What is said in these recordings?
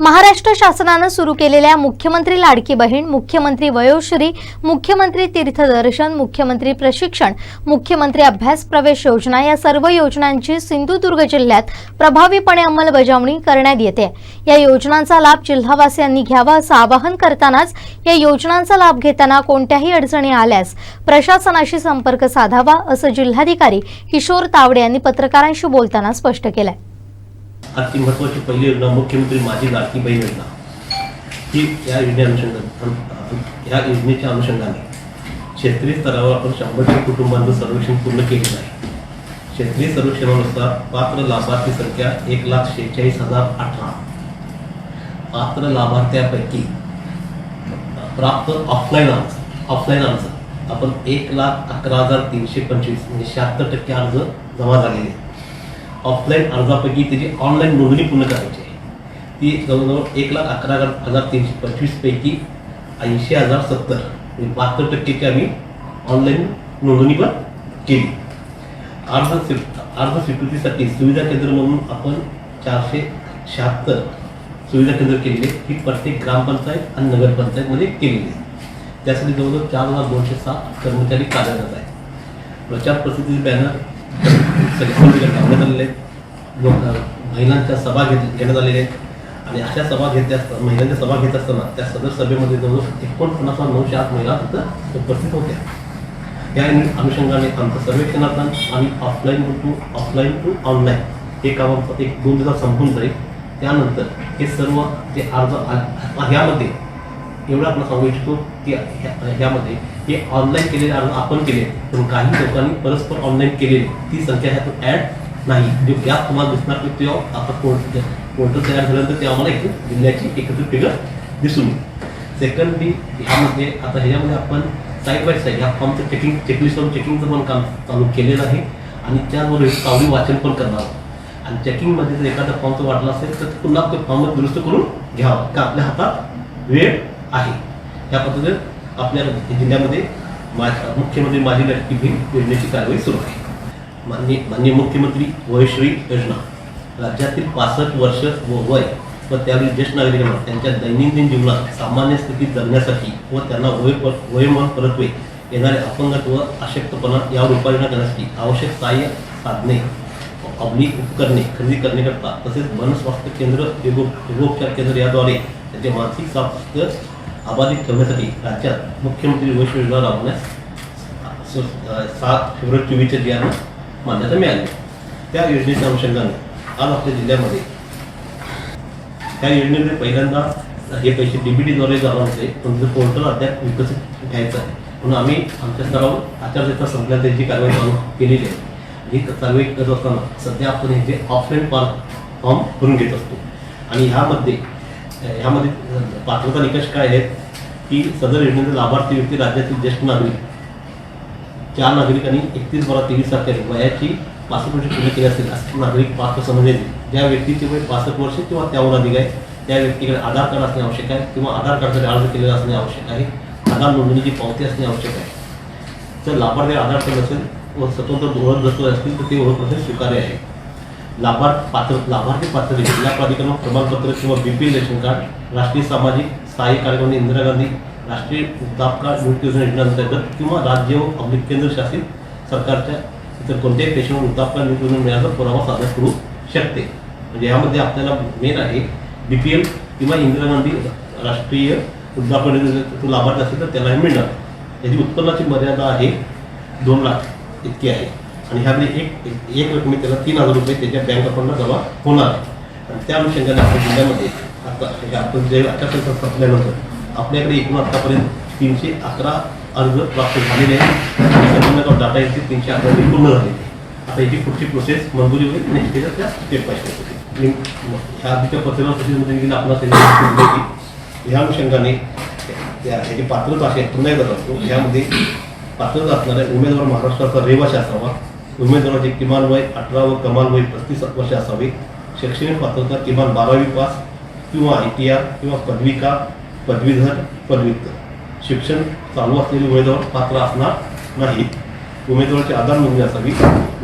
महाराष्ट्र शासनानं सुरू केलेल्या मुख्यमंत्री लाडकी बहीण मुख्यमंत्री वयोश्री मुख्यमंत्री तीर्थदर्शन मुख्यमंत्री प्रशिक्षण मुख्यमंत्री अभ्यास प्रवेश योजना या सर्व योजनांची सिंधुदुर्ग जिल्ह्यात प्रभावीपणे अंमलबजावणी करण्यात येते. या योजनांचा लाभ जिल्हावासियांनी घ्यावा असं आवाहन करतानाच या योजनांचा लाभ घेताना कोणत्याही अडचणी आल्यास प्रशासनाशी संपर्क साधावा असं जिल्हाधिकारी किशोर तावडे यांनी पत्रकारांशी बोलताना स्पष्ट केलंय. आजची महत्वाची पहिली योजना मुख्यमंत्री माझी लाडकी बहीण योजना. ही या योजने अनुषंगाने या योजनेच्या अनुषंगाने क्षेत्रीय स्तरावर आपण शंभर टक्के कुटुंबांचं सर्वेक्षण पूर्ण केलेलं आहे. क्षेत्रीय सर्वेक्षणानुसार पात्र लाभार्थी संख्या एक लाख शेहेचाळीस हजार अठरा. पात्र लाभार्थ्यापैकी प्राप्त ऑफलाईन अर्ज ऑफलाईन अर्ज. आपण एक लाख अकरा हजार तीनशे पंचवीस म्हणजे शहात्तर टक्के अर्ज जमा झालेले आहेत. ऑफलाईन अर्जापैकी त्याची ऑनलाईन नोंदणी पूर्ण करायची आहे. ती जवळजवळ एक लाख अकरा हजार तीनशे पंचवीसपैकी ऐंशी हजार सत्तर. म्हणजे बहात्तर टक्केची आम्ही ऑनलाईन नोंदणी पण केली. अर्ज स्वीक अर्ज स्वीकृतीसाठी सुविधा केंद्र म्हणून आपण चारशे शहात्तर सुविधा केंद्र केलेले ही प्रत्येक ग्रामपंचायत आणि नगरपंचायतमध्ये केलेली आहे त्यासाठी जवळजवळ चार हजार दोनशे सात कर्मचारी कार्यरत आहेत. प्रचार प्रसिद्धी बॅनर सगळ्या ठिकाणी लावण्यात आलेले आहेत लोक महिलांच्या सभा घेत घेण्यात आलेल्या आहेत. आणि अशा सभा घेत असताना महिलांच्या सभा घेत असताना त्या सदर सभेमध्ये जवळजवळ एकोणपन्नास नऊशे आठ महिला तिथं उपस्थित होत्या. या अनुषंगाने आमचं सर्वेक्षणात आम्ही offline to offline to online हे काम आमचं एक दोन दिवसात संपून जाईल. त्यानंतर हे सर्व जे अर्ज आ- ह्यामध्ये एवढं आपण सांगू इच्छितो की ह्या- ह्यामध्ये हे ऑनलाईन केलेले अर्ज आपण केले. पण काही लोकांनी परस्पर ऑनलाईन केलेले. ती संख्या ह्यातून ॲड नाही. म्हणजे जो गॅप तुम्हाला दिसणार की आता पोर्ट पोर्टल तयार झाल्यानंतर ते आम्हाला एक जिल्ह्याची एकत्रित फिगर दिसून येईल. सेकंडली ह्यामध्ये आता ह्याच्यामध्ये आपण साईड बाय साईड ह्या फॉर्मचं चेकिंग चेकलिस्टवर चेकिंगचं पण काम चालू केलेलं आहे. आणि त्याचबरोबर हे वाचन पण करणार आणि चेकिंगमध्ये जर एखादा फॉर्मचं वाटला असेल तर पुन्हा ते फॉर्म दुरुस्त करून घ्यावं. का? आपल्या हातात वेळ आहे. या पद्धतीनं आपल्या जिल्ह्यामध्ये मा मुख्यमंत्री माझी लाडकी भीम योजनेची कारवाई सुरू आहे. माननीय माननीय मुख्यमंत्री वयश्री योजना. राज्यातील पासष्ट वर्ष व वय व त्यावेळी ज्येष्ठ नागरिकांना त्यांच्या दैनंदिन जीवनात सामान्य स्थितीत जगण्यासाठी व त्यांना वय वयोमान परत्वे येणारे अपंगत्व अशक्तपणा यावर उपाययोजना करण्यासाठी आवश्यक सहाय्य साधने अवनी उपकरणे खरेदी करण्याकरता तसेच मनस्वास्थ्य केंद्र योगोपचार केंद्र याद्वारे त्यांचे मानसिक स्वास्थ्य अबाधित ठेवण्यासाठी राज्यात मुख्यमंत्री वैश्व योजना राबवण्यास सात फेब्रुवारी चोवीसच्या जी मान्यता मिळाली. त्या योजनेच्या अनुषंगाने आज आपल्या जिल्ह्यामध्ये त्या योजनेमध्ये पहिल्यांदा हे पैसे डीबीटीद्वारे जाणार होते. पण त्याचं पोर्टल अद्याप विकसित घ्यायचं आहे. म्हणून आम्ही आमच्या स्तरावर आचारसंहिता संपल्या त्यांची कारवाई चालू केलेली आहे. ही कारवाई करत असताना सध्या आपण हे जे ऑफलाईन फॉर्म फॉर्म भरून घेत असतो. आणि ह्यामध्ये ह्यामध्ये पात्रता निकष काय आहेत? की सदर योजनेचे लाभार्थी व्यक्ती राज्यातील ज्येष्ठ नागरिक चार नागरिकांनी एकतीस बारा तेवीस तारखेला वयाची पासष्ट वर्ष पूर्ण केली असेल असं नागरिक पात्र समजेल ज्या व्यक्तीचे वय पासष्ट वर्ष किंवा त्यावर अधिक आहे त्या व्यक्तीकडे आधार कार्ड असणे आवश्यक आहे किंवा आधार कार्डसाठी अर्ज केलेला असणे आवश्यक आहे आधार नोंदणीची पावती असणे आवश्यक आहे. जर लाभार्थी आधार कार्ड असेल व स्वतंत्र ओळखपत्र असतील तर ते ओळखपत्र स्वीकार्य आहे. लाभार्थ पात्र लाभार्थी पात्र जिल्हा प्राधिकरण प्रमाणपत्र किंवा बीपीएल रेशन कार्ड राष्ट्रीय सामाजिक सहाय्य कार्यक्रम इंदिरा गांधी राष्ट्रीय वृद्धापकाळ मृत्यू योजना योजनेअंतर्गत किंवा राज्य व पब्लिक केंद्रशासित सरकारच्या इतर कोणत्याही पेशंट वृद्धापकाळ मृत्यू योजना मिळाला पुरावा सादर करू शकते. म्हणजे यामध्ये आपल्याला मेन आहे बी पी एल किंवा इंदिरा गांधी राष्ट्रीय वृद्धापकाळ योजनेचा तो लाभार्थी असेल तर त्यालाही मिळणार. याची उत्पन्नाची मर्यादा आहे दोन लाख इतकी आहे. आणि ह्या एक एक- एक रकमी त्याला तीन हजार रुपये त्याच्या बँक अकाउंटला जमा होणार. आहे आणि त्या अनुषंगाने आपल्या जिल्ह्यामध्ये आता हे आपण जे आचारसंहिता संपल्यानंतर आपल्याकडे एकूण आतापर्यंत तीनशे अकरा अर्ज प्राप्त झालेले आहेत. डाटा येते तीनशे अकरा पूर्ण झाले आता याची पुढची प्रोसेस मंजुरी होईल आणि त्याच्या त्या स्टेप बाय स्टेप होतील. ह्या आधीच्या पत्रकार परिषदेमध्ये देखील त्यांनी की ह्या अनुषंगाने ह्याची पात्रता अशी पुन्हा एकदा असतो ह्यामध्ये पात्रता असणाऱ्या उमेदवार महाराष्ट्राचा रहिवासी असावा. उमेदवाराचे किमान वय अठरा व कमाल वय पस्तीस वर्ष असावे. शैक्षणिक पात्रता किमान बारावी पास किंवा आय टी आर किंवा पदविका पदवीधर पदव्युत्तर. शिक्षण चालू असलेले उमेदवार पात्र असणार नाही. उमेदवाराची आधार नोंदणी असावी.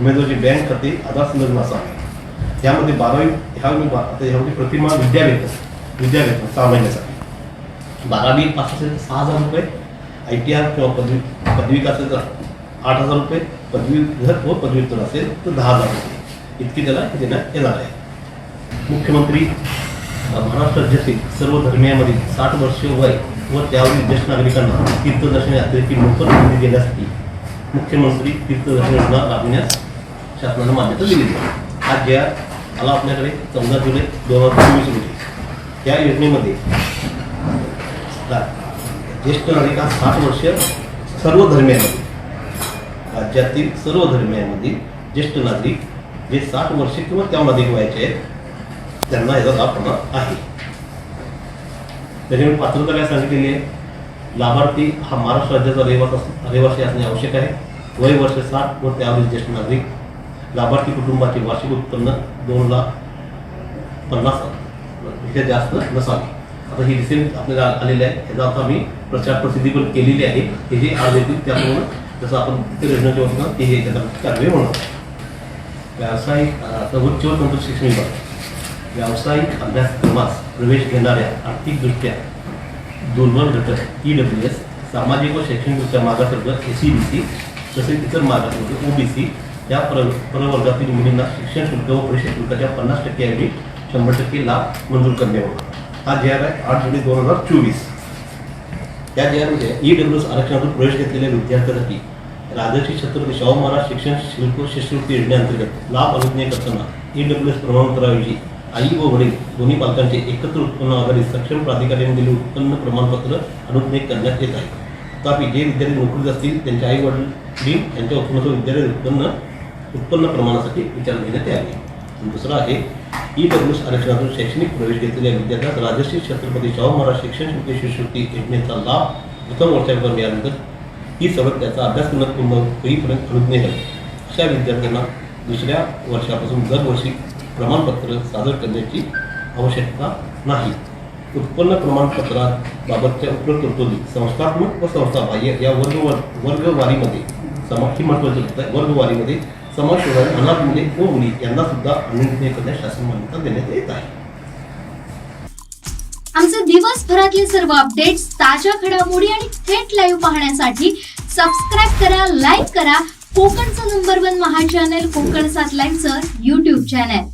उमेदवाराची बँक खाते आधार संलग्न असावे. यामध्ये बारावी ह्या मी आता ह्यामध्ये प्रतिमा विद्यावेतन विद्यावेतन सहा महिन्यासाठी. बारावी पास असेल तर सहा हजार रुपये आय टी आर किंवा पदवी पदविका असेल तर आठ हजार रुपये पदवीधर व पदव्युत्तर असेल तर दहा हजार रुपये. इतकी त्याला देण्यात येणार आहे. मुख्यमंत्री महाराष्ट्र राज्यातील सर्व धर्मियांमधील साठ वर्ष वय व त्यावरील ज्येष्ठ नागरिकांना तीर्थदर्शन यात्रेची मोफत संधी देण्यासाठी मुख्यमंत्री तीर्थदर्शन योजना राबविण्यास शासनानं मान्यता दिलेली आहे. आज ज्या आला आपल्याकडे चौदा जुलै दोन हजार चोवीस रोजी. या योजनेमध्ये ज्येष्ठ नागरिक साठ वर्ष सर्व धर्मियांमध्ये राज्यातील सर्व धर्मियांमध्ये ज्येष्ठ नागरिक जे साठ वर्ष किंवा त्याहून अधिक व्हायचे आहेत त्यांना याचा लाभ होणार आहे. त्याच्यामुळे पात्रता काय सांगितलेली आहे? लाभार्थी हा महाराष्ट्र राज्याचा रहिवास रहिवासी असणे आवश्यक आहे. वय वर्ष साठ व त्यावरील ज्येष्ठ नागरिक लाभार्थी कुटुंबाचे वार्षिक उत्पन्न दोन लाख पन्नासपेक्षा जास्त नसावे. आता ही रिसेंट आपल्याला आलेली आहे. याचा आता आम्ही प्रचार प्रसिद्धी पण केलेली आहे. हे जे आज येतील त्यामुळे जसं आपण योजना योजनेच्या वतीनं हे हे त्याचा कार्यवाही होणार. व्यावसायिक अं, सर्वोच्च व शिक्षण विभाग व्यावसायिक अभ्यासक्रमास प्रवेश घेणाऱ्या आर्थिकदृष्ट्या दुर्बल घटक ई डब्ल्यू एस सामाजिक व शैक्षणिकदृष्ट्या मागासवर्ग ए सी बी सी तसेच इतर मागासवर्ग ओ बी सी या प्र प्रवर्गातील मुलींना शिक्षण शुल्क व परीक्षा शुल्काच्या पन्नास टक्केऐवजी शंभर टक्के लाभ मंजूर करण्यावर. हा जे आर आहे आठ जुलै दोन हजार चोवीस. त्या जे ई डब्ल्यू एस आरक्षणातून प्रवेश घेतलेल्या विद्यार्थ्यांसाठी राजर्षी छत्रपती शाहू महाराज शिक्षण शुल्क शिष्यवृत्ती योजनेअंतर्गत लाभ अनुज्ञा करताना ई डब्ल्यू एस प्रमाणपत्राऐवजी आई व वडील दोन्ही पालकांचे एकत्र उत्पन्न आधारित सक्षम प्राधिकाऱ्याने दिले उत्पन्न प्रमाणपत्र अनुज्ञे करण्यात येत आहे. तथापि जे विद्यार्थी नोकरीत असतील त्यांच्या आई वडील यांच्या उत्पन्नाचं विद्यार्थी उत्पन्न उत्पन्न प्रमाणासाठी विचार घेण्यात यावे. दुसरं आहे ई डब्ल्यू आरक्षणातून शैक्षणिक प्रवेश घेतलेल्या विद्यार्थ्यांना राजश्री छत्रपती शाहू महाराज शिक्षण शुल्क शिष्यवृत्ती योजनेचा लाभ प्रथम वर्षावर मिळाल्यानंतर ही सवलत त्याचा अभ्यासक्रमात पूर्ण होईपर्यंत अनुज्ञ आहे अशा विद्यार्थ्यांना दुसऱ्या वर्षापासून दरवर्षी प्रमाणपत्र सादर करण्याची आवश्यकता नाही. उत्पन्न प्रमाणपत्राबाबतच्या उपलब्ध तरतुदी संस्थात्मक व संस्थाबाह्य या वर्ग वर्गवारीमध्ये समा ही महत्त्वाची गोष्ट आहे वर्गवारीमध्ये समाज अनाथ मुले व मुली यांना सुद्धा अनुज्ञे करण्यास शासन मान्यता देण्यात येत आहे. आमचे दिवसभरातले सर्व अपडेट्स ताज्या घडामोडी आणि थेट लाईव्ह पाहण्यासाठी सबस्क्राईब करा लाईक करा. कोकणचं नंबर वन महा चॅनल कोकण सात लाईव्हचं युट्यूब चॅनल